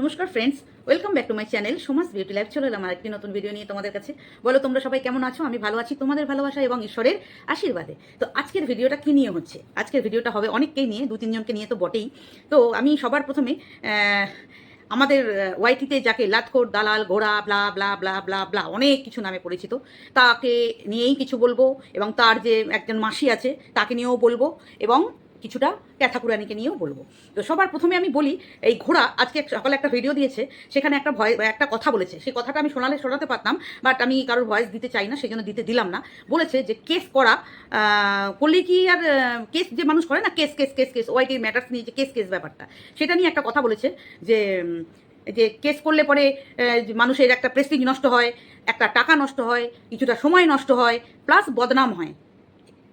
নমস্কার friends welcome back to my channel সমাজ beauty life চলে এলাম আরেকটি নতুন ভিডিও নিয়ে তোমাদের কাছে। বলো, তোমরা সবাই কেমন আছো? আমি ভালো আছি, তোমাদের ভালোবাসা এবং ঈশ্বরের আশীর্বাদে। তো আজকের ভিডিওটা কী নিয়ে হচ্ছে? আজকের ভিডিওটা হবে অনেককেই নিয়ে দু তিনজনকে নিয়ে তো বটেই। তো আমি সবার প্রথমে আমাদের ওয়াইটিতে যাকে লাতখোর দালাল, ঘোড়া blah blah blah blah blah অনেক কিছু নামে পরিচিত। তাকে নিয়েই কিছু বলব এবং তার যে একজন মাসি আছে, তাকে নিয়েও বলব এবং কিছুটা ক্যাথাকুরানিকে নিয়েও বলব। তো সবার প্রথমে আমি বলি, এই ঘোড়া আজকে সকালে একটা ভিডিও দিয়েছে, সেখানে একটা ভয় একটা কথা বলেছে। সেই কথাটা আমি শোনালে শোনাতে পারতাম বাট আমি কারোর ভয়েস দিতে চাই না সেই জন্য দিতে দিলাম না। বলেছে যে কেস করা করলে কি আর কেস যে মানুষ করে না case case case case YT matters নিয়ে যে কেস কেস ব্যাপারটা। সেটা নিয়ে একটা কথা বলেছে যে যে কেস করলে পরে মানুষের একটা প্রেস্টিজ নষ্ট হয়, একটা টাকা নষ্ট হয়, কিছুটা সময় নষ্ট হয় প্লাস বদনাম হয়।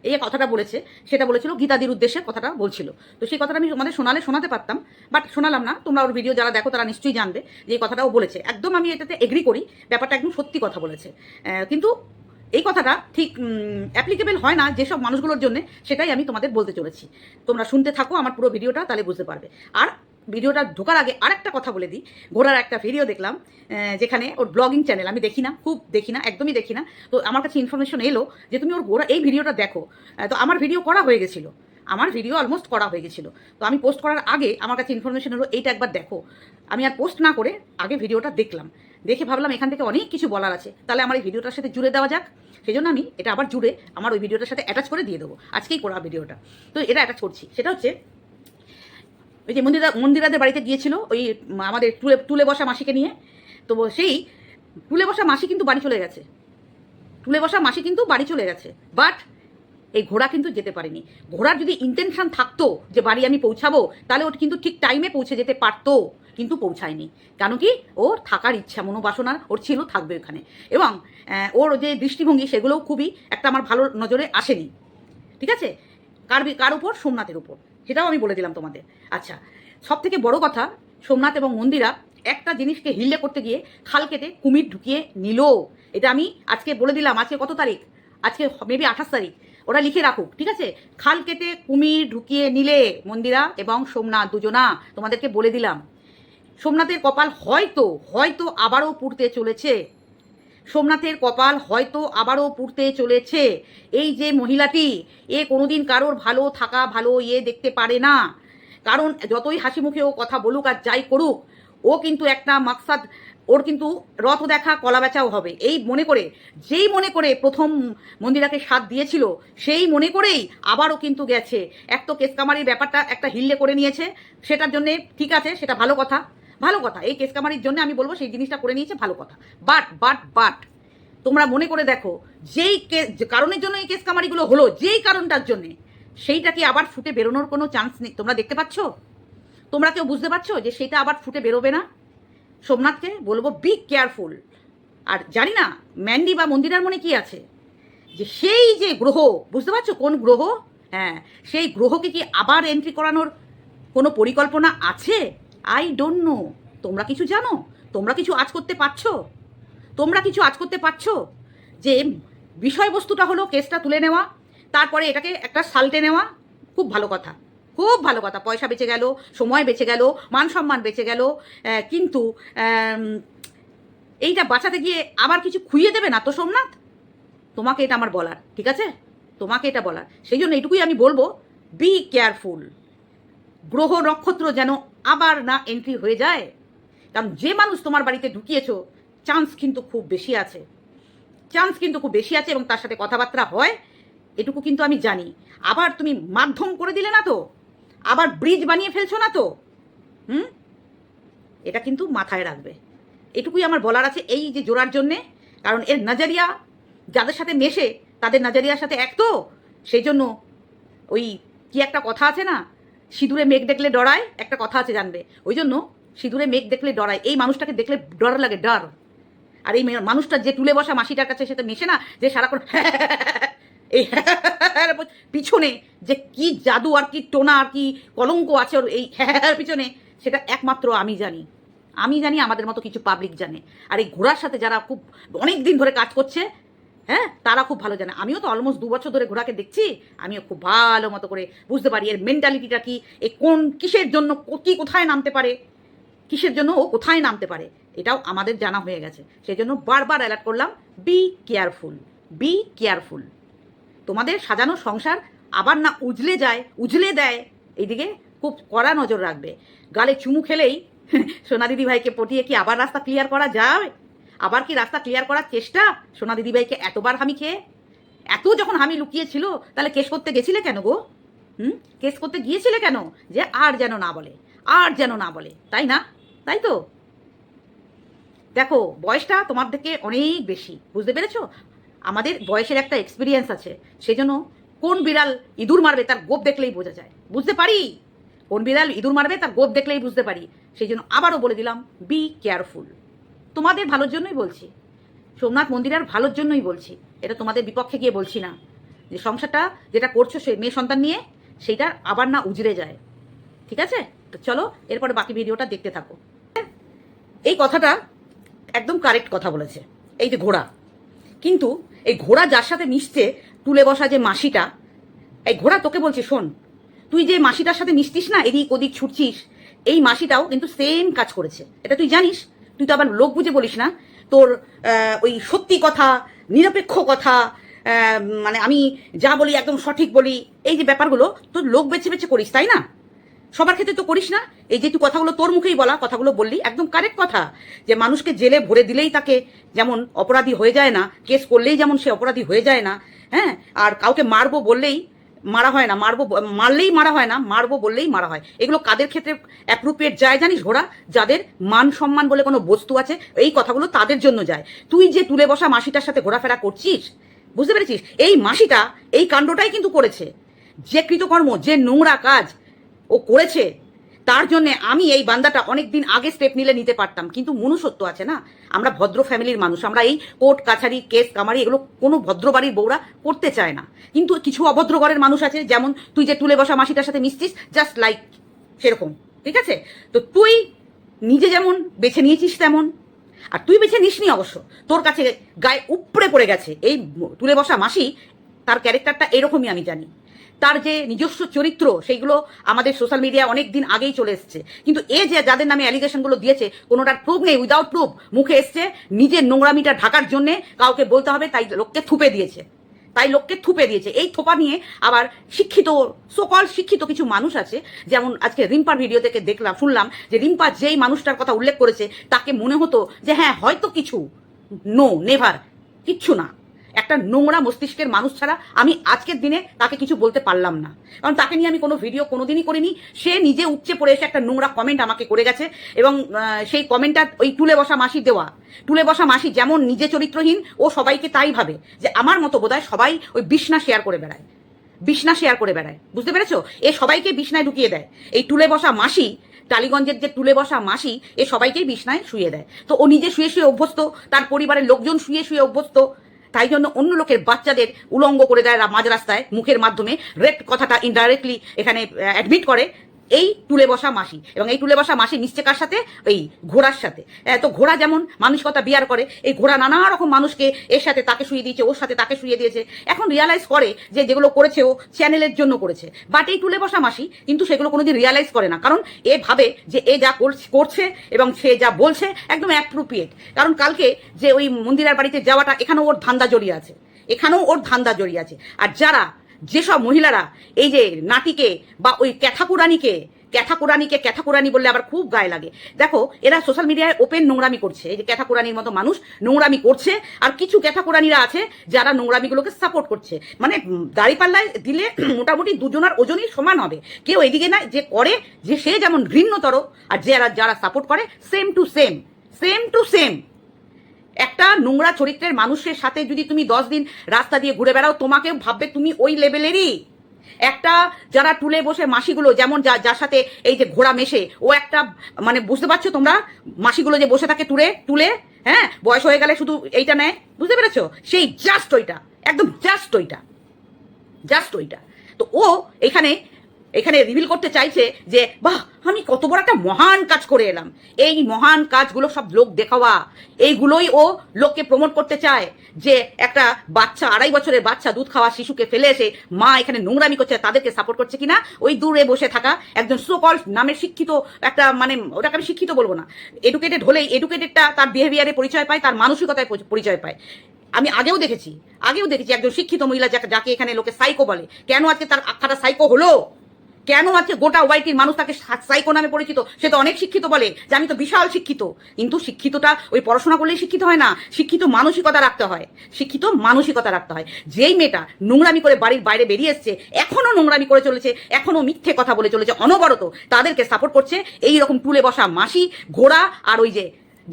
এই কথাটা বলেছে, সেটা বলেছিল, গীতাদির উদ্দেশ্যে কথাটা বলছিল। তো সেই কথাটা আমি তোমাদের শোনালে শোনাতে পারতাম বাট শোনালাম না। তোমরা ওর ভিডিও যারা দেখো, তারা নিশ্চয়ই জানবে যে এই কথাটাও বলেছে। একদম আমি এটাতে এগ্রি করি, ব্যাপারটা একদম সত্যি কথা বলেছে। কিন্তু এই কথাটা ঠিক অ্যাপ্লিকেবল হয় না যেসব মানুষগুলোর জন্য, সেটাই আমি তোমাদের বলতে চলেছি। তোমরা শুনতে থাকো আমার পুরো ভিডিওটা তাহলে বুঝতে পারবে। আর ভিডিওটা ঢোকার আগে আরেকটা কথা বলে দিই। ঘোড়ার একটা ভিডিও দেখলাম যেখানে ওর ব্লগিং চ্যানেল আমি দেখি না, খুব দেখি না, একদমই দেখি না। তো আমার কাছে ইনফরমেশন এলো যে তুমি ওর ঘোড়া, এই ভিডিওটা দেখো। তো আমার ভিডিও করা হয়ে গেছিল। আমার ভিডিও অলমোস্ট করা হয়ে গেছিল। তো আমি পোস্ট করার আগে আমার কাছে ইনফরমেশন হলো এইটা একবার দেখো। আমি আর পোস্ট না করে আগে ভিডিওটা দেখলাম। দেখে ভাবলাম এখান থেকে অনেক কিছু বলার আছে। তাহলে আমার এই ভিডিওটার সাথে জুড়ে দেওয়া যাক। সেই জন্য আমি এটা আবার জুড়ে আমার ওই ভিডিওটার সাথে অ্যাটাচ করে দিয়ে দেবো। আজকেই করা ভিডিওটা তো এটা অ্যাটাচ করছি। সেটা হচ্ছে ওই যে মন্দিরা, মন্দিরাদের বাড়িতে গিয়েছিল, ওই আমাদের টুলে টুলে বসা মাসিকে নিয়ে। তো সেই টুলে বসা মাসি কিন্তু বাড়ি চলে গেছে। টুলে বসা মাসি কিন্তু বাড়ি চলে গেছে। বাট এই ঘোড়া কিন্তু যেতে পারেনি। ঘোড়ার যদি ইন্টেনশন থাকতো যে বাড়ি আমি পৌঁছাবো, তাহলে ওর কিন্তু ঠিক টাইমে পৌঁছে যেতে পারতো, কিন্তু পৌঁছায়নি। কেন কি? ওর থাকার ইচ্ছা মনোবাসনা ওর ছিল, থাকবে ওখানে। এবং ওর যে দৃষ্টিভঙ্গি, সেগুলোও খুবই একটা আমার ভালো নজরে আসেনি। ঠিক আছে? কার কার উপর? সোমনাথের উপর। সেটাও আমি বলে দিলাম তোমাদের। আচ্ছা সব থেকে বড় কথা, সোমনাথ এবং মন্দিরা একটা জিনিসকে হিল্লে করতে গিয়ে খাল কেটে কুমির ঢুকিয়ে নিল। এটা আমি আজকে বলে দিলাম, আজকে কত তারিখ? আজকে মেবি আঠাশ তারিখ। ওরা লিখে রাখুক, ঠিক আছে? খাল কেটে কুমির ঢুকিয়ে নিলে মন্দিরা এবং সোমনাথ দুজনা, তোমাদেরকে বলে দিলাম। সোমনাথের কপাল হয়তো হয়তো আবারও পুড়তে চলেছে। সোমনাথের কপাল হয়তো আবারও পুড়তে চলেছে। এই যে মহিলাটি, এ কোনোদিন কারোর ভালো থাকা, ভালো ইয়ে দেখতে পারে না। কারণ যতই হাসি মুখে ও কথা বলুক আর যাই করুক, ও কিন্তু একটা মাকসাদ, ওর কিন্তু রথ দেখা, কলা বেচাও হবে। এই মনে করে, যেই মনে করে প্রথম মন্দিরাকে সাথ দিয়েছিল, সেই মনে করেই আবারও কিন্তু গেছে। এক তো কেসকামারির ব্যাপারটা একটা হিল্লে করে নিয়েছে, সেটার জন্যে ঠিক আছে, সেটা ভালো কথা। ভালো কথা। এই কেসকামারির জন্য আমি বলব সেই জিনিসটা করে নিয়েছে, ভালো কথা। বাট বাট বাট তোমরা মনে করে দেখো, যেই কারণের জন্য এই কেস কামারিগুলো হলো, যেই কারণটার জন্যে, সেইটা কি আবার ফুটে বেরোনোর কোনো চান্স নেই? তোমরা দেখতে পাচ্ছ? তোমরা কেউ বুঝতে পারছ যে সেটা আবার ফুটে বেরোবে না? সোমনাথকে বলব বি কেয়ারফুল আর জানি না ম্যান্ডি বা মন্দিরার মনে কি আছে? যে সেই যে গ্রহ, বুঝতে পারছ কোন গ্রহ? হ্যাঁ সেই গ্রহকে কি আবার এন্ট্রি করানোর কোনো পরিকল্পনা আছে? আই ডোন্ট নো তোমরা কিছু জানো? তোমরা কিছু আজ করতে পারছ? তোমরা কিছু আজ করতে পারছ? যে বিষয়বস্তুটা হলো কেসটা তুলে নেওয়া, তারপরে এটাকে একটা সাল্টে নেওয়া, খুব ভালো কথা। খুব ভালো কথা। পয়সা বেঁচে গেল, সময় বেঁচে গেল, মান সম্মান বেঁচে গেল কিন্তু এইটা বাঁচাতে গিয়ে আবার কিছু খুইয়ে দেবে না তো সোমনাথ? তোমাকে এটা আমার বলার, ঠিক আছে? তোমাকে এটা বলার। সেই জন্য এইটুকুই আমি বলব। বি কেয়ারফুল গ্রহ নক্ষত্র যেন আবার না এন্ট্রি হয়ে যায়? কারণ যে মানুষ তোমার বাড়িতে ঢুকিয়েছো চান্স কিন্তু খুব বেশি আছে। চান্স কিন্তু খুব বেশি আছে এবং তার সাথে কথাবার্তা হয়, এটুকু কিন্তু আমি জানি। আবার তুমি মাধ্যম করে দিলে না তো? আবার ব্রিজ বানিয়ে ফেলছো না তো? হুম? এটা কিন্তু মাথায় রাখবে। এটুকুই আমার বলার আছে এই যে জোড়ার জন্যে। কারণ এর নাজারিয়া যাদের সাথে মেশে, তাদের নাজারিয়ার সাথে এক তো? সেই জন্য ওই কি একটা কথা আছে না? সিঁদুরে মেঘ দেখলে ডরায়, একটা কথা আছে জানবে। ওই জন্য সিঁদুরে মেঘ দেখলে ডরায়। এই মানুষটাকে দেখলে ডর লাগে, ডর। আর এই মানুষটা যে তুলে বসা মাসিটার কাছে সেটা মেশে না, যে সারাক্ষণ এই পিছনে যে কি জাদু আর কি টোনা আর কি কলঙ্ক আছে ওর এই হ্যাঁ পিছনে, সেটা একমাত্র আমি জানি। আমি জানি আমাদের মতো কিছু পাবলিক জানে। আর এই ঘোড়ার সাথে যারা খুব অনেক দিন ধরে কাজ করছে হ্যাঁ? তারা খুব ভালো জানে। আমিও তো অলমোস্ট দু বছর ধরে ঘোড়াকে দেখছি। আমিও খুব ভালো মতো করে বুঝতে পারি এর মেন্টালিটিটা কি, এ কোন কিসের জন্য কো- কোথায় নামতে পারে? কিসের জন্য ও কোথায় নামতে পারে? এটাও আমাদের জানা হয়ে গেছে। সেই জন্য বারবার অ্যালার্ট করলাম বি কেয়ারফুল বি কেয়ারফুল তোমাদের সাজানো সংসার আবার না উজলে যায়, উজলে দেয়। এইদিকে খুব কড়া নজর রাখবে। গালে চুমু খেলেই সোনা দিদি ভাইকে পটিয়ে কি আবার রাস্তা ক্লিয়ার করা যায়? আবার কি রাস্তা ক্লিয়ার করার চেষ্টা? সোনা দিদিভাইকে এতবার হামি খেয়ে? এত যখন হামি লুকিয়েছিল, তাহলে কেস করতে গেছিলে কেন গো? হুম? কেস করতে গিয়েছিলে কেন? যে আর যেন না বলে, আর যেন না বলে, তাই না? তাই তো? দেখো, বয়সটা তোমার থেকে অনেক বেশি, বুঝতে পেরেছ? আমাদের বয়সের একটা এক্সপিরিয়েন্স আছে, সেজন্য কোন বিড়াল ইঁদুর মারবে তার গোপ দেখলেই বোঝা যায়, বুঝতে পারি? কোন বিড়াল ইঁদুর মারবে তার গোপ দেখলেই বুঝতে পারি সেই জন্য আবারও বলে দিলাম বি কেয়ারফুল তোমাদের ভালোর জন্যই বলছি। সোমনাথ মন্দির আর ভালোর জন্যই বলছি। এটা তোমাদের বিপক্ষে গিয়ে বলছি না। যে সংসারটা যেটা করছ সেই মেয়ে সন্তান নিয়ে সেইটার আবার না উজড়ে যায়। ঠিক আছে? তো চলো, এরপরে বাকি ভিডিওটা দেখতে থাকো। এই কথাটা একদম কারেক্ট কথা বলেছে। এই যে ঘোড়া। কিন্তু এই ঘোড়া যার সাথে মিশছে তুলে বসা যে মাসিটা, এই ঘোড়া তোকে বলছে, শোন, তুই যে মাসিটার সাথে মিশতিস না, এদিক ওদিক ছুটছিস, এই মাসিটাও কিন্তু সেম কাজ করেছে। এটা তুই জানিস? তুই তো আবার লোক বুঝে বলিস না। তোর ওই সত্যি কথা, নিরপেক্ষ কথা মানে আমি যা বলি একদম সঠিক বলি, এই যে ব্যাপারগুলো তোর লোক বেছে বেছে করিস, তাই না? সবার ক্ষেত্রে তো করিস না। এই যে তুই কথাগুলো তোর মুখেই বলা, কথাগুলো বললি, একদম কারেক্ট কথা। যে মানুষকে জেলে ভরে দিলেই তাকে যেমন অপরাধী হয়ে যায় না কেস করলেই যেমন সে অপরাধী হয়ে যায় না হ্যাঁ? আর কাউকে মারবো বললেই মারা হয় না, মারবো মারলেই মারা হয় না, মারবো বললেই মারা হয়। এগুলো কাদের ক্ষেত্রে অ্যাপ্রোপ্রিয়েট যায় জানিস ঘোড়া? যাদের মান সম্মান বলে কোনো বস্তু আছে, এই কথাগুলো তাদের জন্য যায়। তুই যে তুলে বসা মাসিটার সাথে ঘোরাফেরা করছিস, বুঝতে পেরেছিস? এই মাসিটা এই কাণ্ডটাই কিন্তু করেছে। যে কৃতকর্ম, যে নোংরা কাজ ও করেছে তার জন্য আমি এই বান্দাটা অনেক দিন আগে স্টেপ নিলে নিতে পারতাম। কিন্তু মনুষ্যত্ব আছে না? আমরা ভদ্র ফ্যামিলির মানুষ, আমরা এই কোর্ট, কাছারি, কেস, কামারি এগুলো কোনো ভদ্র বাড়ির বউরা করতে চায় না। কিন্তু কিছু অভদ্র ঘরের মানুষ আছে, যেমন তুই যে তুলে বসা মাসিটার সাথে মিশছিস জাস্ট লাইক সেরকম, ঠিক আছে? তো তুই নিজে যেমন বেছে নিয়েছিস তেমন, আর তুই বেছে নিসনি অবশ্য। তোর কাছে গায়ে উপড়ে পড়ে গেছে। এই তুলে বসা মাসি, তার ক্যারেক্টারটা এরকমই আমি জানি। তার যে নিজস্ব চরিত্র, সেইগুলো আমাদের সোশ্যাল মিডিয়া অনেক দিন আগেই চলে এসছে। কিন্তু এ যে যাদের নামে অ্যালিগেশনগুলো দিয়েছে, কোনোটার প্রুফ নেই উইদাউট প্রুফ মুখে এসছে, নিজের নোংরামিটা ঢাকার জন্যে কাউকে বলতে হবে, তাই লোককে থুপে দিয়েছে। তাই লোককে থুপে দিয়েছে। এই থোপা নিয়ে আবার শিক্ষিত সকল শিক্ষিত কিছু মানুষ আছে, যেমন আজকে রিম্পার ভিডিও থেকে দেখলাম, শুনলাম যে রিম্পা যেই মানুষটার কথা উল্লেখ করেছে, তাকে মনে হতো যে হ্যাঁ হয়তো কিছু নো নেভার কিচ্ছু না। একটা নোংরা মস্তিষ্কের মানুষ ছাড়া আমি আজকের দিনে তাকে কিছু বলতে পারলাম না। কারণ তাকে নিয়ে আমি কোনো ভিডিও কোনোদিনই করিনি। সে নিজে উপচে পড়ে এসে একটা নোংরা কমেন্ট আমাকে করে গেছে এবং সেই কমেন্টটা ওই তুলে বসা মাসি দেওয়া। তুলে বসা মাসি যেমন নিজে চরিত্রহীন, ও সবাইকে তাই ভাবে যে আমার মতো বোধহয় সবাই ওই বিছনা শেয়ার করে বেড়ায়। বিছনা শেয়ার করে বেড়ায়। বুঝতে পেরেছ? এ সবাইকে বিছনায় ঢুকিয়ে দেয়। এই তুলে বসা মাসি, টালিগঞ্জের যে তুলে বসা মাসি, এ সবাইকেই বিছনায় শুয়ে দেয়। তো ও নিজে শুয়ে শুয়ে অভ্যস্ত, তার পরিবারের লোকজন শুয়ে শুয়ে অভ্যস্ত তাই জন্য অন্য লোকের বাচ্চাদের উলঙ্গ করে দেয় মাঝ রাস্তায় মুখের মাধ্যমে। রেপ কথাটা ইনডাইরেক্টলি এখানে অ্যাডমিট করে। এই তুলে বসা মাসি এবং এই তুলে বসা মাসি নিশ্চয় কার সাথে? এই ঘোড়ার সাথে। আহ, তো ঘোড়া যেমন মানসিকতা বিয়ার করে এই ঘোড়া নানা রকম মানুষকে এর সাথে তাকে শুয়ে দিয়েছে ওর সাথে তাকে শুয়ে দিয়েছে। এখন রিয়ালাইজ করে যে যেগুলো করেছে ও চ্যানেলের জন্য করেছে। বাট এই তুলে বসা মাসি কিন্তু সেগুলো কোনোদিন রিয়ালাইজ করে না। কারণ এ ভাবে যে এ যা করছে এবং সে যা বলছে একদম অ্যাপ্রোপ্রিয়েট কারণ কালকে যে ওই মন্দিরের বাড়িতে যাওয়াটা এখানেও ওর ধান্দা জড়িয়ে আছে। এখানেও ওর ধান্দা জড়িয়ে আছে। আর যারা যেসব মহিলারা এই যে নাতিকে বা ওই ক্যাথাকুরানিকে ক্যাথাকুরানিকে ক্যাথাকুরানি বললে আবার খুব গায়ে লাগে। দেখো, এরা সোশ্যাল মিডিয়ায় ওপেন নোংরামি করছে। এই যে ক্যাথাকুরানির মতো মানুষ নোংরামি করছে, আর কিছু ক্যাথাকুরানিরা আছে যারা নোংরামিগুলোকে সাপোর্ট করছে। মানে দাঁড়িপাল্লায় দিলে মোটামুটি দুজনার ওজনই সমান হবে। কেউ এদিকে না যে করে যে সে যেমন ঘৃণ্যতর, আর যারা যারা সাপোর্ট করে same to same same to same একটা নোংরা চরিত্রের মানুষের সাথে যদি তুমি দশ দিন রাস্তা দিয়ে ঘুরে বেড়াও, তোমাকে ভাববে তুমি ওই লেভেলেরই একটা যারা টুলে বসে মাসিগুলো, যেমন যা যার সাথে এই যে ঘোড়া মেশে, ও একটা মানে বুঝতে পারছ তোমরা? মাসিগুলো যে বসে থাকে টুলে টুলে হ্যাঁ? বয়স হয়ে গেলে শুধু এইটা নেয়, বুঝতে পেরেছ? সেই জাস্ট ওইটা, একদম জাস্ট ওইটা জাস্ট ওইটা। তো ও এখানে এখানে রিভিল করতে চাইছে যে, বাহ, আমি কত বড় একটা মহান কাজ করে এলাম। এই মহান কাজগুলো সব লোক দেখাওয়া। এইগুলোই ও লোককে প্রমোট করতে চায় যে, একটা বাচ্চা, আড়াই বছরের বাচ্চা দুধ খাওয়া শিশুকে ফেলে এসে মা এখানে নোংরামি করছে, তাদেরকে সাপোর্ট করছে কিনা? ওই দূরে বসে থাকা একজন সোকল নামের শিক্ষিত একটা মানে ওটাকে আমি শিক্ষিত বলব না। এডুকেটেড হলেই এডুকেটেডটা তার বিহেভিয়ারে পরিচয় পায়, তার মানসিকতায় পরিচয় পায়। আমি আগেও দেখেছি আগেও দেখেছি একজন শিক্ষিত মহিলা যাকে যাকে এখানে লোকে সাইকো বলে। কেন আজকে তার আখ্যাটা সাইকো হলো? কেন আছে গোটা ওয়াইটির মানুষ তাকে সাইকো নামে পরিচিত? সে তো অনেক শিক্ষিত বলে, যে আমি তো বিশাল শিক্ষিত। কিন্তু শিক্ষিতটা ওই পড়াশোনা করলেই শিক্ষিত হয় না। শিক্ষিত মানসিকতা রাখতে হয়। শিক্ষিত মানসিকতা রাখতে হয়। যেই মেয়েটা নোংরামি করে বাড়ির বাইরে বেরিয়ে এসছে এখনও নোংরামি করে চলেছে এখনও মিথ্যে কথা বলে চলেছে, অনবরত তাদেরকে সাপোর্ট করছে। এই রকম টুলে বসা মাসি, ঘোড়া আর ওই যে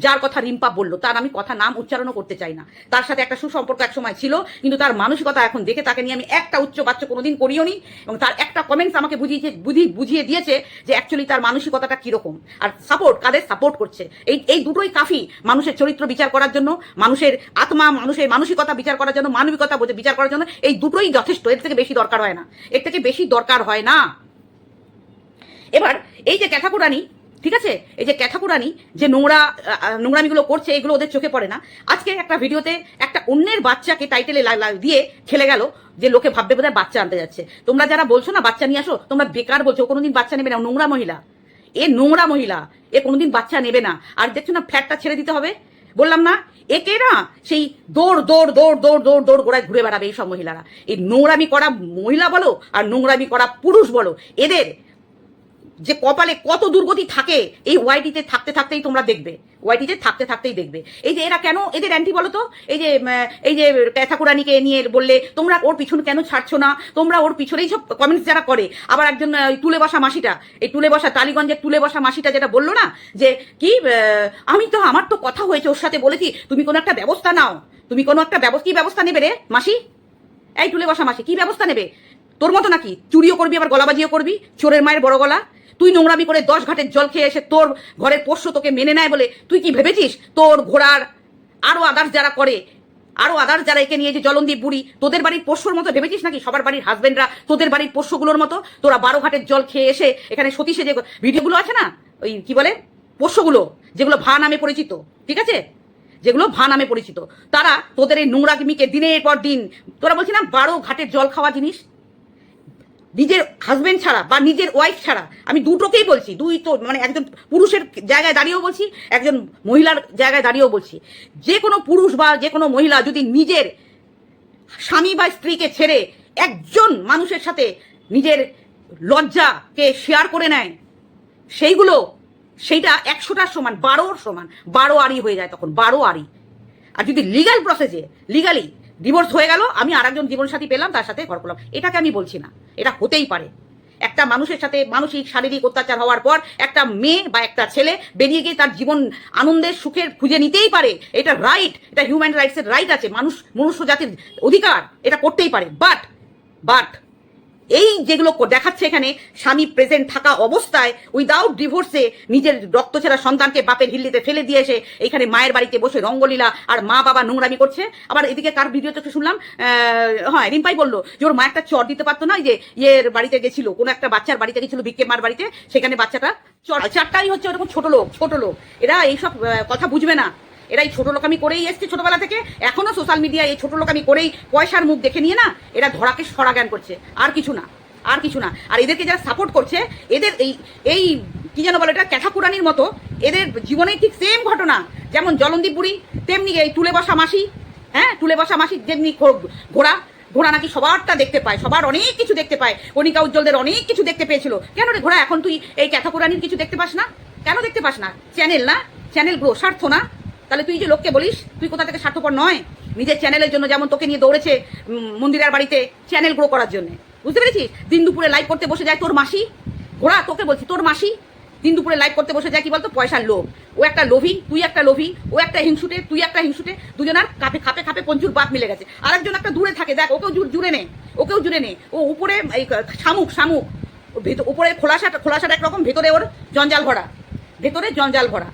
যার কথা রিম্পা বলল, তার আমি কথা নাম উচ্চারণও করতে চাই না। তার সাথে একটা সুসম্পর্ক এক সময় ছিল, কিন্তু তার মানসিকতা এখন দেখে তাকে নিয়ে আমি একটা উচ্চ বাচ্চা কোনোদিন করিও নি, এবং তার একটা কমেন্টস আমাকে বুঝিয়েছে বুঝি বুঝিয়ে দিয়েছে যে অ্যাকচুয়ালি তার মানসিকতাটা কীরকম। আর সাপোর্ট কাদের সাপোর্ট করছে? এই এই দুটোই কাফি মানুষের চরিত্র বিচার করার জন্য, মানুষের আত্মা, মানুষের মানসিকতা বিচার করার জন্য, মানবিকতা বোঝে, বিচার করার জন্য, এই দুটোই যথেষ্ট, এর থেকে বেশি দরকার হয় না। এর থেকে বেশি দরকার হয় না। এবার এই যে ক্যাথাকুরানি ঠিক আছে? এই যে ক্যাথাকুরানি, যে নোংরা নোংরামিগুলো করছে, এগুলো ওদের চোখে পড়ে না। আজকে একটা ভিডিওতে একটা অন্যের বাচ্চাকে টাইটেলে দিয়ে খেলে গেল, যে লোকে ভাববে বোধহয় বাচ্চা আনতে যাচ্ছে। তোমরা যারা বলছো না বাচ্চা নিয়ে আসো, তোমরা বেকার বলছো কোনোদিন বাচ্চা নেবে না নোংরা মহিলা। এ নোংরা মহিলা, এ কোনোদিন বাচ্চা নেবে না। আর দেখছ না, ফ্ল্যাটটা ছেড়ে দিতে হবে? বললাম না, একে না সেই দৌড় দৌড় দৌড় দৌড় দৌড় দৌড় গোড়ায় ঘুরে বেড়াবে এই সব মহিলারা। এই নোংরামি করা মহিলা বলো, আর নোংরামি করা পুরুষ বলো, এদের যে কপালে কত দুর্গতি থাকে, এই ওয়াইটিতে থাকতে থাকতেই তোমরা দেখবে। ওয়াইটিতে থাকতে থাকতেই দেখবে। এই যে এরা কেন এদের অ্যান্টি বলো তো, এই যে এই যে ঠাকুরানিকে নিয়ে বললে, তোমরা ওর পিছনে কেন ছাড়ছো না? তোমরা ওর পিছনেই সব কমেন্টস যারা করে, আবার একজন তুলে বসা মাসিটা, এই তুলে বসা টালিগঞ্জের তুলে বসা মাসিটা যেটা বলল না, যে কি আমি তো, আমার তো কথা হয়েছে ওর সাথে বলেছি, তুমি কোনো একটা ব্যবস্থা নাও। তুমি কোনো একটা ব্যবস্থা, কি ব্যবস্থা নেবে রে, মাসি? এই তুলে বসা মাসি, কি ব্যবস্থা নেবে? তোর মতো নাকি চুরিও করবি, আবার গলাবাজিও করবি? চোরের মায়ের বড় গলা? তুই নোংরামি করে দশ ঘাটের জল খেয়ে এসে তোর ঘরের পোষ্য তোকে মেনে নেয় বলে তুই কি ভেবেছিস? তোর ঘোড়ার আরও আদার্স যারা করে, আরও আদার্স যারা একে নিয়ে যে জলন্দি বুড়ি, তোদের বাড়ির পোষ্যর মতো ভেবেছিস নাকি? সবার বাড়ির হাজবেন্ডরা তোদের বাড়ির পোষ্যগুলোর মতো? তোরা বারো ঘাটের জল খেয়ে এসে এখানে সতীশে যে ভিডিওগুলো আছে না, ওই কি বলে? পোষ্যগুলো, যেগুলো ভা নামে পরিচিত, ঠিক আছে? যেগুলো ভা নামে পরিচিত, তারা তোদের এই নোংরামিকে দিনের পর দিন, তোরা বলছি না বারো ঘাটের জল খাওয়া জিনিস নিজের হাজবেন্ড ছাড়া বা নিজের ওয়াইফ ছাড়া। আমি দুটোকেই বলছি, দুই তো মানে একজন পুরুষের জায়গায় দাঁড়িয়েও বলছি, একজন মহিলার জায়গায় দাঁড়িয়েও বলছি। যে কোনো পুরুষ বা যে কোনো মহিলা যদি নিজের স্বামী বা স্ত্রীকে ছেড়ে একজন মানুষের সাথে নিজের লজ্জাকে শেয়ার করে নেয়, সেইগুলো, সেইটা একশোটার সমান, বারোর সমান, বারো আড়ি হয়ে যায় তখন, বারো আড়ি। আর যদি লিগাল প্রসেসে লিগালি ডিভোর্স হয়ে গেল, আমি আর একজন জীবনসাথী পেলাম, তার সাথে ঘর করলাম এটাকে আমি বলছি না, এটা হতেই পারে। একটা মানুষের সাথে মানসিক, শারীরিক অত্যাচার হওয়ার পর একটা মেয়ে বা একটা ছেলে বেরিয়ে গিয়ে তার জীবন আনন্দের, সুখের খুঁজে নিতেই পারে। এটা রাইট এটা হিউম্যান রাইটসের রাইট আছে। মানুষ, মনুষ্য জাতির অধিকার, এটা করতেই পারে। বাট বাট এই যেগুলো দেখাচ্ছে এখানে, স্বামী প্রেজেন্ট থাকা অবস্থায় উইদাউট ডিভোর্সে নিজের রক্তছেড়া সন্তানকে বাপের হিল্লিতে ফেলে দিয়ে এসে এখানে মায়ের বাড়িতে বসে রঙ্গলীলা আর মা বাবা নোংরামি করছে। আবার এদিকে কার ভিডিওতে একটু শুনলাম? হ্যাঁ রিম্পাই বলল যে ওর মা একটা চর দিতে পারতো না যে ইয়ের বাড়িতে গেছিল, কোনো একটা বাচ্চার বাড়িতে গেছিল ভিক্ষে মার বাড়িতে, সেখানে বাচ্চাটা চর চারটাই হচ্ছে ওরকম ছোট লোক ছোট লোক। এরা এইসব কথা বুঝবে না। এরা এই ছোট লোকামি করেই এসছে ছোটবেলা থেকে। এখনও সোশ্যাল মিডিয়ায় এই ছোট লোকামি করেই পয়সার মুখ দেখে নিয়ে না, এরা ধরাকে সরা জ্ঞান করছে। আর কিছু না, আর কিছু না। আর এদেরকে যারা সাপোর্ট করছে, এদের এই এই, কি যেন বলে এটা, ক্যাথাকুরানির মতো, এদের জীবনে ঠিক সেম ঘটনা। যেমন জলন্দীপ বুড়ি, তেমনি এই তুলে বসা মাসি হ্যাঁ তুলে বসা মাসি যেমনি ঘোড়া ঘোড়া নাকি সবারটা দেখতে পায়, সবার অনেক কিছু দেখতে পায়। কণিকা উজ্জ্বলদের অনেক কিছু দেখতে পেয়েছিল। কেন রে ঘোড়া, এখন তুই এই ক্যাথাকুরানির কিছু দেখতে পাস না? কেন দেখতে পাস না? চ্যানেল না? চ্যানেল গ্রো, স্বার্থ না? তাহলে তুই যে লোককে বলিস, তুই কোথা থেকে স্বার্থপর নয়? নিজের চ্যানেলের জন্য যেমন তোকে নিয়ে দৌড়েছে মন্দিরের বাড়িতে চ্যানেল গ্রো করার জন্য। বুঝতে পেরেছিস? দিন দুপুরে লাইভ করতে বসে যায় তোর মাসি। ঘোড়া, তোকে বলছি, তোর মাসি দিন দুপুরে লাইভ করতে বসে যায় কি বলতো? পয়সার লোভ। ও একটা লোভী, তুই একটা লোভী, ও একটা হিংসুটে, তুই একটা হিংসুটে, দুজনার কাপে খাপে খাপে পঞ্চুর বাপ মিলে গেছে। আরেকজন একটা দূরে থাকে, দেখ, ওকেও জুড়ে নে, ওকেও জুড়ে নে। ও উপরে, এই, শামুক শামুক। উপরে খোলাসাটা খোলাসাটা একরকম, ভেতরে ওর জঞ্জাল ভরা। ভেতরে জঞ্জাল ভরা।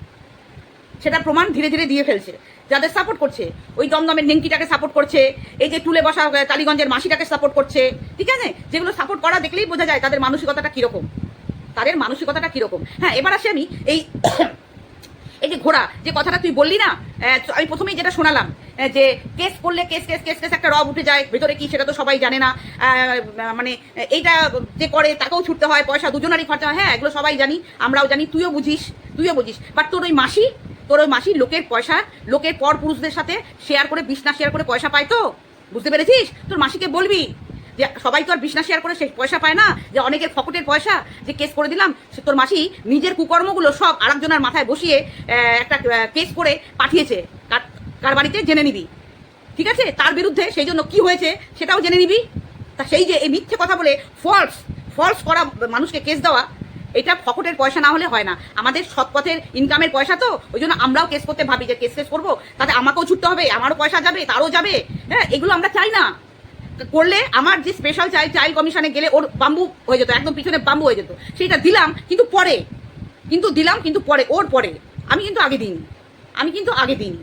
সেটার প্রমাণ ধীরে ধীরে দিয়ে ফেলছে। যাদের সাপোর্ট করছে। ওই দমদমের নেংটিটাকে সাপোর্ট করছে। এই যে টুলে বসা টালিগঞ্জের মাসিটাকে সাপোর্ট করছে। ঠিক আছে? যেগুলো সাপোর্ট করা দেখলেই বোঝা যায় তাদের মানসিকতাটা কীরকম। তাদের মানসিকতাটা কীরকম। হ্যাঁ এবার আসে আমি এই এই যে ঘোড়া, যে কথাটা তুই বললি না আমি প্রথমেই যেটা শোনালাম যে কেস করলে কেস কেস কেস কেস একটা রব উঠে যায়, ভেতরে কি সেটা তো সবাই জানে না মানে এইটা যে করে তাকেও ছুটতে হয়, পয়সা দুজনারই খরচা হয়। হ্যাঁ এগুলো সবাই জানি, আমরাও জানি, তুইও বুঝিস তুইও বুঝিস। বাট তোর ওই মাসি তোর ওই মাসি লোকের পয়সা, লোকের পর পুরুষদের সাথে শেয়ার করে, বিছনা শেয়ার করে পয়সা পায় তো? বুঝতে পেরেছিস? তোর মাসিকে বলবি যে, সবাই তো আর বিছনা শেয়ার করে সে পয়সা পায় না, যে অনেকের ফকটের পয়সা, যে কেস করে দিলাম, সে তোর মাসি নিজের কুকর্মগুলো সব আরেকজনের মাথায় বসিয়ে একটা কেস করে পাঠিয়েছে। কার বাড়িতে? জেনে নিবি। ঠিক আছে? তার বিরুদ্ধে সেই জন্য কি হয়েছে সেটাও জেনে নিবি। তা সেই যে এই মিথ্যে কথা বলে ফলস ফলস করা মানুষকে কেস দেওয়া এটা ফকটের পয়সা না হলে হয় না। আমাদের সৎ পথের ইনকামের পয়সা তো, ওই জন্য আমরাও কেস করতে ভাবি যে কেস কেস করব। তাতে আমাকেও ছুটতে হবে, আমারও পয়সা যাবে, তারও যাবে। হ্যাঁ এগুলো আমরা চাই না। করলে আমার যে স্পেশাল চাইল্ড চাইল্ড কমিশনে গেলে ওর বাম্বু হয়ে যেত, একদম পিছনে বাম্বু হয়ে যেত। সেটা দিলাম, কিন্তু পরে। কিন্তু দিলাম, কিন্তু পরে, ওর পরে। আমি কিন্তু আগে দিন আমি কিন্তু আগে দিন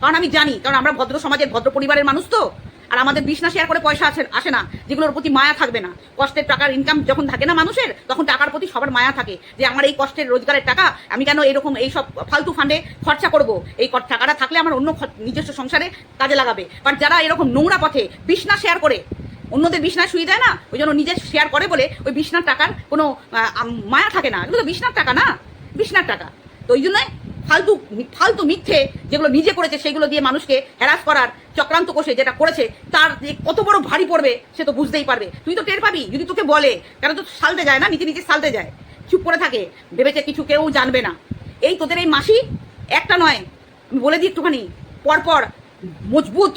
কারণ আমি জানি, কারণ আমরা ভদ্র সমাজের ভদ্র পরিবারের মানুষ তো। আর আমাদের বিছনা শেয়ার করে পয়সা আসে আসে না, যেগুলোর প্রতি মায়া থাকবে না। কষ্টের টাকার ইনকাম যখন থাকে না মানুষের, তখন টাকার প্রতি সবার মায়া থাকে যে আমার এই কষ্টের রোজগারের টাকা, আমি কেন এরকম এই সব ফালতু ফান্ডে খরচা করব? এই টাকাটা থাকলে আমার অন্য নিজস্ব সংসারে কাজে লাগাবে। বাট যারা এরকম নোংরা পথে বিছনা শেয়ার করে, অন্যদের বিছনায় শুয়ে দেয় না, ওই জন্য নিজে শেয়ার করে বলে ওই বিছনার টাকার কোনো মায়া থাকে না। এগুলো তো বিছনার টাকা না বিছনার টাকা। তো ওই জন্য ফালতু ফালতু মিথ্যে যেগুলো নিজে করেছে, সেগুলো দিয়ে মানুষকে হ্যারাস করার চক্রান্ত কষে যেটা করেছে, তার যে কত বড় ভারী পড়বে, সে তো বুঝতেই পারবে। তুই তো টের পাবি, যদি তোকে বলে, কেন তো সালতে যায় না, নিজে নিজে সালতে যায়। চুপ করে থাকে, ভেবেছে কিছু কেউ জানবে না। এই তোদের এই মাসি, একটা নয়, আমি বলে দিই একটুখানি, পরপর মজবুত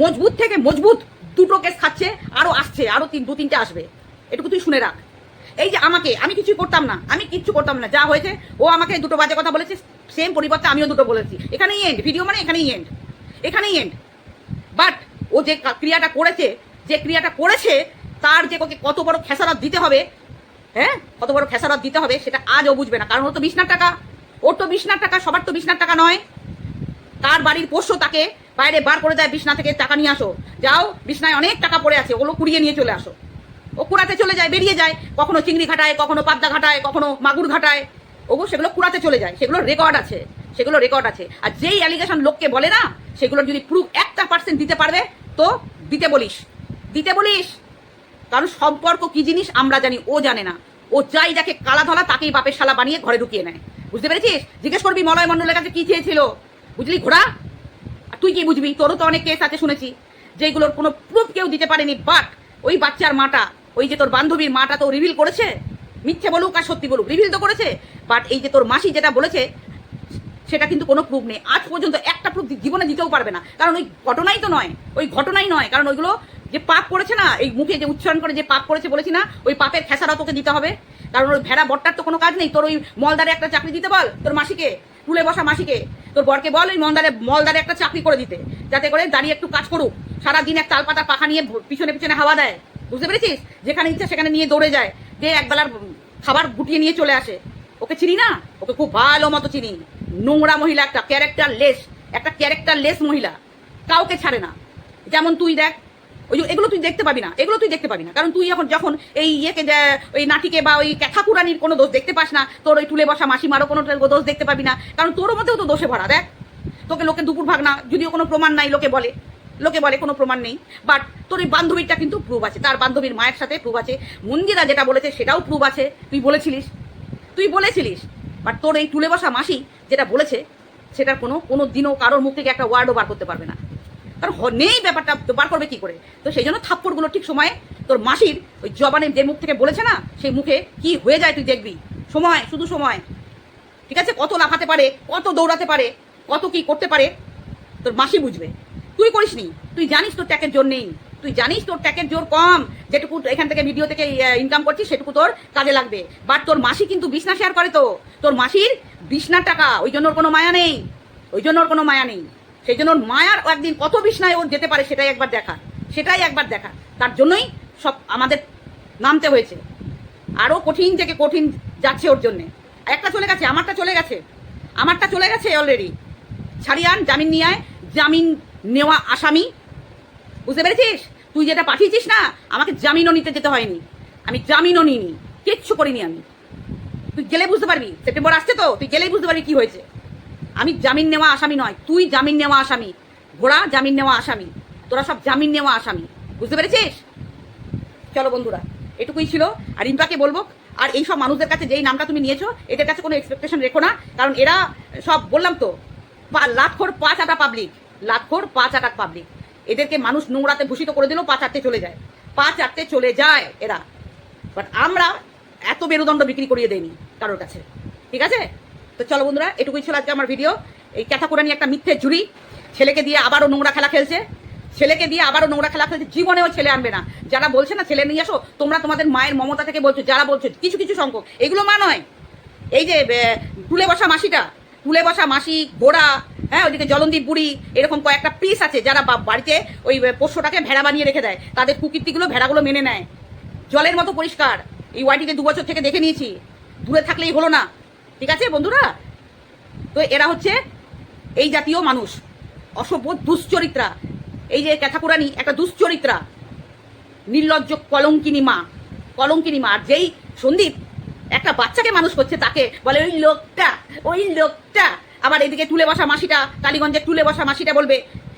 মজবুত থেকে মজবুত দুটো কেস খাচ্ছে, আরও আসছে, আরও তিন, দু, তিনটে আসবে। এটুকু তুই শুনে রাখ। এই যে আমাকে, আমি কিছুই করতাম না, আমি কিচ্ছু করতাম না, যা হয়েছে, ও আমাকে দুটো বাজে কথা বলেছে সেম পরিবর্তে আমিও দুটো বলেছি। এখানেই এন্ড ভিডিও মানে এখানেই এন্ড এখানেই এন্ড বাট ও যে ক্রিয়াটা করেছে, যে ক্রিয়াটা করেছে, তার যে ওকে কত বড় খেসারত দিতে হবে হ্যাঁ? কত বড় খেসারত দিতে হবে, সেটা আজ ও বুঝবে না। কারণ ও তো বিশনার টাকা, ওর তো বিশনার টাকা, সবার তো বিশনার টাকা নয়। তার বাড়ির পোষ্য তাকে বাইরে বার করে দেয় বিছনা থেকে টাকা নিয়ে আসো। যাও, বিছনায় অনেক টাকা পড়ে আছে, ওগুলো কুড়িয়ে নিয়ে চলে আসো। ও কুড়াতে চলে যায়, বেরিয়ে যায়, কখনো চিংড়ি ঘাটায়, কখনো পাবদা ঘাটায়, কখনো মাগুর ঘাটায়। ওগো, সেগুলো কুড়াতে চলে যায় সেগুলো রেকর্ড আছে সেগুলো রেকর্ড আছে। আর যেই অ্যালিগেশন লোককে বলে না, সেগুলোর যদি প্রুফ একটা পার্সেন্ট দিতে পারবে, তো দিতে বলিস দিতে বলিস। কারণ সম্পর্ক কি জিনিস আমরা জানি, ও জানে না। ও যাই যাকে কালা ধলা, তাকেই বাপের শালা বানিয়ে ঘরে ঢুকিয়ে নেয়। বুঝতে পেরেছিস? জিজ্ঞেস করবি মলয় মণ্ডলের কাছে কি চেয়েছিল। বুঝলি ঘোড়া? আর তুই কি বুঝবি? তোরও তো অনেক কেস আছে শুনেছি যেগুলোর কোনো প্রুফ কেউ দিতে পারেনি বাট ওই বাচ্চার মাটা, ওই যে তোর বান্ধবীর মাটা তো রিভিল করেছে? মিথ্যে বলুক আর সত্যি বলুক রিভিল তো করেছে বাট এই যে তোর মাসি যেটা বলেছে, সেটা কিন্তু কোনো প্রুফ নেই। আজ পর্যন্ত একটা প্রুফ জীবনে দিতেও পারবে না। কারণ ওই ঘটনাই তো নয়, ওই ঘটনাই নয়। কারণ ওইগুলো যে পাপ করেছে না, এই মুখে যে উচ্চারণ করে যে পাপ করেছে বলেছি না, ওই পাপের খেসারা তোকে দিতে হবে। কারণ ওই ভেড়া বট্টার তো কোনো কাজ নেই। তোর ওই মলদারে একটা চাকরি দিতে বল, তোর মাসিকে, তুলে বসা মাসিকে। তোর বরকে বল ওই মলদারে মলদারে একটা চাকরি করে দিতে, যাতে করে দাঁড়িয়ে একটু কাজ করুক। সারাদিন এক তালপাতা পাখা নিয়ে পিছনে পিছনে হাওয়া দেয়। বুঝতে পেরেছিস? যেখানে ইচ্ছা সেখানে নিয়ে দৌড়ে যায়। যে একবেলার খাবার গুটিয়ে নিয়ে চলে আসে। ওকে চিনি না? ওকে খুব ভালো মতো চিনি। নোংরা মহিলা একটা ক্যারেক্টার লেস একটা ক্যারেক্টার লেস মহিলা। কাউকে ছাড়ে না। যেমন তুই দেখ, ওই এগুলো তুই দেখতে পাবি না, এগুলো তুই দেখতে পাবি না। কারণ তুই এখন যখন এই ইয়েকে ওই নাটিকে বা ওই ঠাকুরানির কোনো দোষ দেখতে পাস না, তোর ওই তুলে বসা মাসিমারও কোনো দোষ দেখতে পাবি না। কারণ তোর মধ্যেও তো দোষে ভরা, দেখ। তোকে লোকে দুপুর ভাগ না যদিও কোনো প্রমাণ নাই, লোকে বলে। লোকে বলে কোনো প্রমাণ নেই বাট তোর এই বান্ধবীরটা কিন্তু প্রুভ আছে, তার বান্ধবীর মায়ের সাথে প্রুভ আছে মন্দিরা যেটা বলেছে সেটাও প্রুভ আছে, তুই বলেছিলিস তুই বলেছিলিস বাট তোর এই তুলে বসা মাসি যেটা বলেছে, সেটার কোনো কোনো দিনও কারোর মুখ থেকে একটা ওয়ার্ডও বার করতে পারবে না। কারণ নেই ব্যাপারটা বার করবে কি করে? তো সেই জন্য থাপ্পড়গুলো ঠিক সময়ে তোর মাসির ওই জবানের যে মুখ থেকে বলেছে না, সেই মুখে কি হয়ে যায় তুই দেখবি। সময়, শুধু সময়। ঠিক আছে? কত লাফাতে পারে, কত দৌড়াতে পারে, কত কি করতে পারে, তোর মাসি বুঝবে। তুই করিসনি তুই জানিস তোর ট্যাকের জোর নেই। তুই জানিস তোর ট্যাকের জোর কম। যেটুকু এখান থেকে ভিডিও থেকে ইনকাম করছিস, সেটুকু তোর কাজে লাগবে। বাট তোর মাসি কিন্তু বিছনা শেয়ার করে তো। তোর মাসির বিছনার টাকা, ওই জন্য ওর কোনো মায়া নেই। ওই জন্য ওর কোনো মায়া নেই। সেই জন্য ওর মায়ার একদিন কত বিছনায় ওর যেতে পারে সেটাই একবার দেখা। সেটাই একবার দেখা। তার জন্যই সব আমাদের নামতে হয়েছে। আরও কঠিন থেকে কঠিন যাচ্ছে ওর জন্যে। একটা চলে গেছে, আমারটা চলে গেছে। আমারটা চলে গেছে অলরেডি ছাড়িয়ান, জামিন নিয়ে জামিন নেওয়া আসামি। বুঝতে পেরেছিস? তুই যেটা পাঠিয়েছিস না, আমাকে জামিনও নিতে যেতে হয়নি। আমি জামিনও নিইনি, কিচ্ছু করিনি আমি। তুই গেলে বুঝতে পারবি, সেপ্টেম্বর আসছে তো, তুই গেলেই বুঝতে পারবি কি হয়েছে। আমি জামিন নেওয়া আসামি নয়, তুই জামিন নেওয়া আসামি, ঘোড়া জামিন নেওয়া আসামি, তোরা সব জামিন নেওয়া আসামি, বুঝতে পেরেছিস? চলো বন্ধুরা, এটুকুই ছিল, আর রিম্পাকে বলব, আর এই সব মানুষদের কাছে যেই নামটা তুমি নিয়েছো, এদের কাছে কোনো এক্সপেকটেশন রেখো না, কারণ এরা সব বললাম তো লাখোর পাঁচ আটা পাবলিক লাখোর পাঁচ আটা পাবলিক এদেরকে মানুষ নোংরাতে ভূষিত করে দিলেও পাঁচ আটতে চলে যায়। পাঁচ আটতে চলে যায় এরা। বাট আমরা এত মেরুদণ্ড বিক্রি করিয়ে দেয়নি কারোর কাছে। ঠিক আছে? তো চলো বন্ধুরা, এটুকুই ছিল আজকে আমার ভিডিও এই ক্যাথা কোরআনি একটা মিথ্যে ঝুড়ি। ছেলেকে দিয়ে আবারও নোংরা খেলা খেলছে। ছেলেকে দিয়ে আবারও নোংরা খেলা খেলছে। জীবনেও ছেলে আনবে না। যারা বলছে না ছেলে নিয়ে আসো তোমরা তোমাদের মায়ের মমতা থেকে বলছো, যারা বলছো, কিছু কিছু সংখ্যক। এগুলো মা নয়। এই যে তুলে বসা মাসিটা তুলে বসা মাসি, ঘোড়া হ্যাঁ ওইদিকে জলন্দীপ বুড়ি, এরকম কয়েকটা পিস আছে যারা বাড়িতে ওই পোষ্যটাকে ভেড়া বানিয়ে রেখে দেয়। তাদের কুকীর্তিগুলো ভেড়াগুলো মেনে নেয়। জলের মতো পরিষ্কার। এই ওয়াইটিতে দু বছর থেকে দেখে নিয়েছি। দূরে থাকলেই হলো না। ঠিক আছে, বন্ধুরা? তো এরা হচ্ছে এই জাতীয় মানুষ। অসভ্য দুশ্চরিত্রা। এই যে ক্যাথাকুরানি একটা দুশ্চরিত্রা। নির্লজ্জ কলঙ্কিনী মা। কলঙ্কিনী মা। আর যেই সন্দীপ একটা বাচ্চাকে মানুষ করছে, তাকে বলে, ওই লোকটা ওই লোকটা আবার এদিকে তুলে বসা মাসিটা, কালীগঞ্জের তুলে বসা মাসিটা বলবে,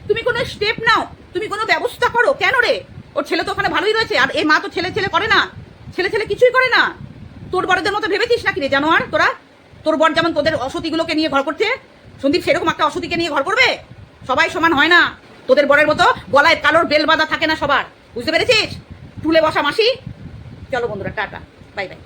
তুমি কোনো স্টেপ নাও, তুমি কোনো ব্যবস্থা করো, কেন রে? ওর ছেলে তো ওখানে ভালোই রয়েছে, আর এ মা তো ছেলে ছেলে করে না, ছেলে ছেলে কিছুই করে না। তোর বড়দের মতো ভেবেছিস নাকি রে জানো আর তোরা? তোর বর যেমন তোদের অসতিগুলোকে নিয়ে ঘর করছে, সন্দীপ সেরকম একটা অসতিকে নিয়ে ঘর করবে? সবাই সমান হয় না। তোদের বরের মতো গলায় কালোর বেল বাঁধা থাকে না সবার। বুঝতে পেরেছিস? তুলে বসা মাসি। চলো বন্ধুরা, টাটা। Bye bye.